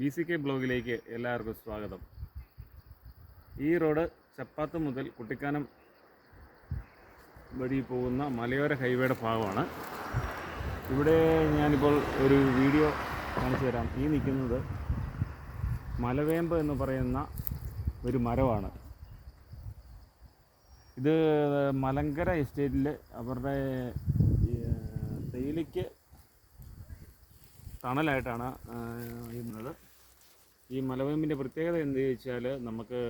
B C K ബ്ലോഗിലേക്ക് എല്ലാവർക്കും സ്വാഗതം. ഈ റോഡ് ചപ്പാത്ത് മുതൽ കുട്ടിക്കാനം വഴി പോകുന്ന മലയോര ഹൈവേയുടെ ഭാഗമാണ്. ഇവിടെ ഞാനിപ്പോൾ ഒരു വീഡിയോ കാണിച്ചു തരാം. ഈ നിൽക്കുന്നത് മലവേമ്പ് എന്ന് പറയുന്ന ഒരു മരമാണ്. ഇത് മലങ്കര എസ്റ്റേറ്റിൽ അവരുടെ തേയിലയ്ക്ക് തണലായിട്ടാണ് ചെയ്യുന്നത്. ഈ മലവേമ്പിന്റെ പ്രത്യേകത എന്ത് ചോദിച്ചാൽ നമുക്ക്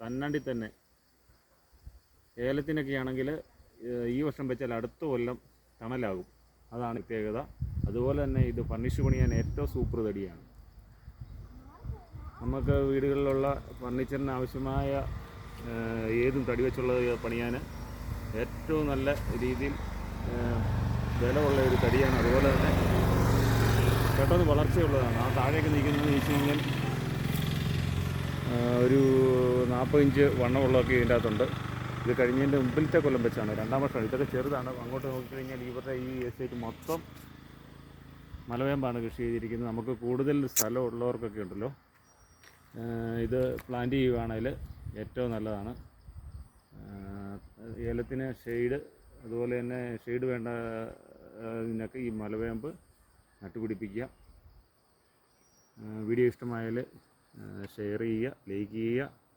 തന്നണ്ടി തന്നെ ഏലത്തിനൊക്കെ ആണെങ്കിൽ ഈ വർഷം വെച്ചാൽ അടുത്ത കൊല്ലം തണലാകും. അതാണ് പ്രത്യേകത. അതുപോലെ തന്നെ ഇത് ഫർണിഷ് പണിയാൻ ഏറ്റവും സൂപ്പർ തടിയാണ്. നമുക്ക് വീടുകളിലുള്ള ഫർണിച്ചറിന് ആവശ്യമായ ഏതും തടി വെച്ചുള്ളത് പണിയാൻ ഏറ്റവും നല്ല രീതിയിൽ ആ, ബലമുള്ള ഒരു തടിയാണ്. അതുപോലെ തന്നെ പെട്ടെന്ന് വളർച്ചയുള്ളതാണ്. ആ താഴേക്ക് നിൽക്കുന്നത് വെച്ച് കഴിഞ്ഞാൽ ഒരു നാൽപ്പത് ഇഞ്ച് വണ്ണമുള്ളതൊക്കെ ഇതിന്റെ അകത്തുണ്ട്. ഇത് കഴിഞ്ഞതിന്റെ മുമ്പിലത്തെ കൊല്ലം വെച്ചാണ്. രണ്ടാം വർഷം. ഇതൊക്കെ ചെറുതാണ്. അങ്ങോട്ട് നോക്കിക്കഴിഞ്ഞാൽ ഇവരുടെ ഈ എസ്റ്റേറ്റ് മൊത്തം മലവേമ്പാണ് കൃഷി ചെയ്തിരിക്കുന്നത്. നമുക്ക് കൂടുതൽ സ്ഥലം ഉള്ളവർക്കൊക്കെ ഉണ്ടല്ലോ ഇത് പ്ലാന്റ് ചെയ്യുകയാണെങ്കിൽ ഏറ്റവും നല്ലതാണ്. ഏലത്തിന് ഷെയ്ഡ് അതുപോലെ തന്നെ ഷെയ്ഡ് വേണ്ട ഇതിനൊക്കെ ഈ മലവേമ്പ് നട്ടുപിടിപ്പിക്കുക. വീഡിയോ ഇഷ്ടമായാൽ ഷെയർ ചെയ്യുക ലൈക്ക് ചെയ്യുക.